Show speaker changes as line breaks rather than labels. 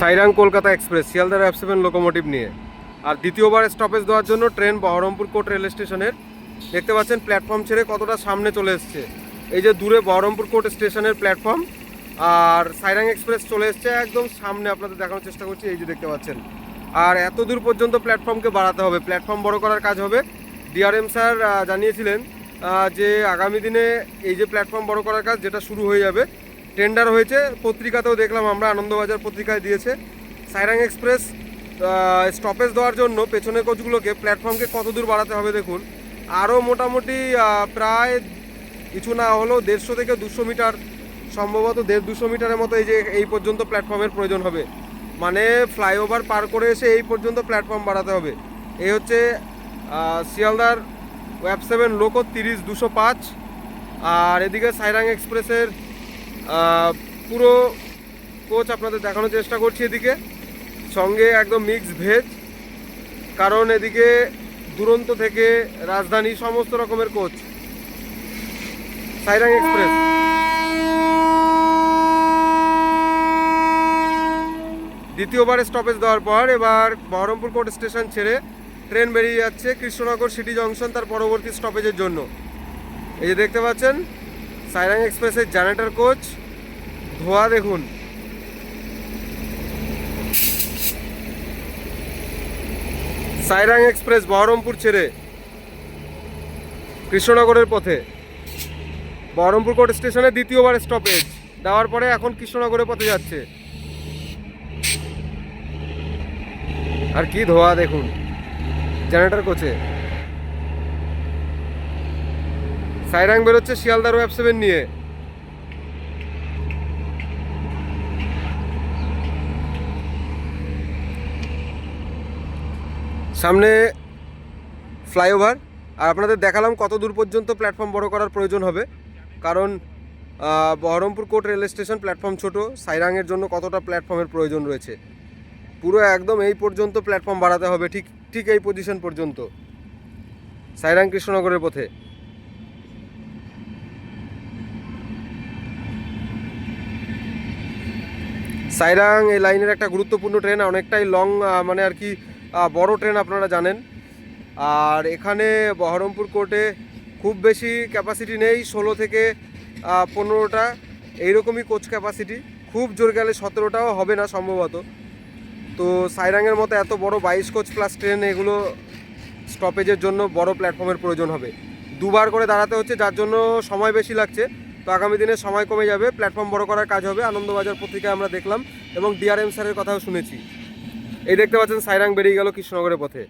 Sairang Kolkata express, শিয়ালদার অ্যাপ seven locomotive নিয়ে। আর দ্বিতীয়বার স্টপেজ দেওয়ার জন্য ট্রেন বহরমপুর কোর্ট রেল স্টেশনের দেখতে পাচ্ছেন প্ল্যাটফর্ম ছেড়ে কতটা সামনে চলে এসছে। এই যে দূরে বহরমপুর কোর্ট স্টেশনের প্ল্যাটফর্ম আর সাইরাং এক্সপ্রেস চলে এসছে একদম সামনে। আপনাদের দেখানোর চেষ্টা করছি, এই যে দেখতে পাচ্ছেন। আর এত দূর পর্যন্ত প্ল্যাটফর্মকে বাড়াতে হবে। প্ল্যাটফর্ম বড় করার কাজ হবে। ডিআরএম স্যার জানিয়েছিলেন যে আগামী দিনে এই যে প্ল্যাটফর্ম বড় করার কাজ, যেটা শুরু হয়ে যাবে টেন্ডার হয়েছে, পত্রিকাতেও দেখলাম আমরা, আনন্দবাজার পত্রিকায় দিয়েছে। সাইরাং এক্সপ্রেস স্টপেজ দেওয়ার জন্য পেছনের কোচগুলোকে প্ল্যাটফর্মকে কত দূর বাড়াতে হবে দেখুন। আরও মোটামুটি প্রায় কিছু না হলেও দেড়শো থেকে দুশো মিটার, সম্ভবত দেড় দুশো মিটারের মতো এই যে, এই পর্যন্ত প্ল্যাটফর্মের প্রয়োজন হবে। মানে ফ্লাইওভার পার করে এসে এই পর্যন্ত প্ল্যাটফর্ম বাড়াতে হবে। এই হচ্ছে শিয়ালদার ওয়েব সেভেন লোকো তিরিশ দুশো পাঁচ, আর এদিকে সাইরাং এক্সপ্রেসের পুরো কোচ আপনাদের দেখানোর চেষ্টা করছি এদিকে। সঙ্গে একদম মিক্স ভেজ কারণ এদিকে দুরন্ত থেকে রাজধানী সমস্ত রকমের কোচ সাইরাং এক্সপ্রেস দ্বিতীয়বার স্টপেজ দেওয়ার পর এবার বহরমপুর কোর্ট স্টেশন ছেড়ে ট্রেন বেরিয়ে যাচ্ছে কৃষ্ণনগর সিটি জংশন তার পরবর্তী স্টপেজের জন্য। এই যে দেখতে পাচ্ছেন সাইরাং এক্সপ্রেসের জেনারেটর কোচ ধোয়া দেখুন। সাইরাং এক্সপ্রেস, বহরমপুর ছেড়ে। কৃষ্ণনগরের পথে। বহরমপুর কোর্ট স্টেশনে দ্বিতীয়বার স্টপেজ দেওয়ার পরে এখন কৃষ্ণনগরের পথে যাচ্ছে। আর কি ধোয়া দেখুন। জেনারেটর কোচে সাইরাং বেরোচ্ছে শিয়ালদার ওয়েব সেভেন নিয়ে। সামনে ফ্লাইওভার। আর আপনাদের দেখালাম কত দূর পর্যন্ত প্ল্যাটফর্ম বড় করার প্রয়োজন হবে। কারণ Berhampore court rail station platform ছোট। সাইরাংয়ের জন্য কতটা প্ল্যাটফর্মের প্রয়োজন রয়েছে। পুরো একদম এই পর্যন্ত প্ল্যাটফর্ম বাড়াতে হবে, ঠিক ঠিক এই পজিশন পর্যন্ত। সাইরাং কৃষ্ণনগরের পথে। সাইরাং এই লাইনের একটা গুরুত্বপূর্ণ ট্রেন অনেকটাই লং মানে আর কি বড় ট্রেন আপনারা জানেন। আর এখানে বহরমপুর কোর্টে খুব বেশি ক্যাপাসিটি নেই, ষোলো থেকে পনেরোটা। এইরকমই কোচ ক্যাপাসিটি খুব জোর গেলে সতেরোটাও হবে না সম্ভবত। তো সাইরাংয়ের মতো এত বড় বাইশ কোচ প্লাস ট্রেন এগুলো স্টপেজের জন্য বড় প্ল্যাটফর্মের প্রয়োজন হবে। দুবার করে দাঁড়াতে হচ্ছে, যার জন্য সময় বেশি লাগছে। তো আগামী দিনে সময় কমে যাবে প্ল্যাটফর্ম বড় করার কাজ হবে, আনন্দবাজার পত্রিকায় আমরা দেখলাম এবং ডিআরএম স্যারের কথাও শুনেছি। এই দেখতে পাচ্ছেন, সাইরাং বেরিয়ে গেল কৃষ্ণনগরের পথে।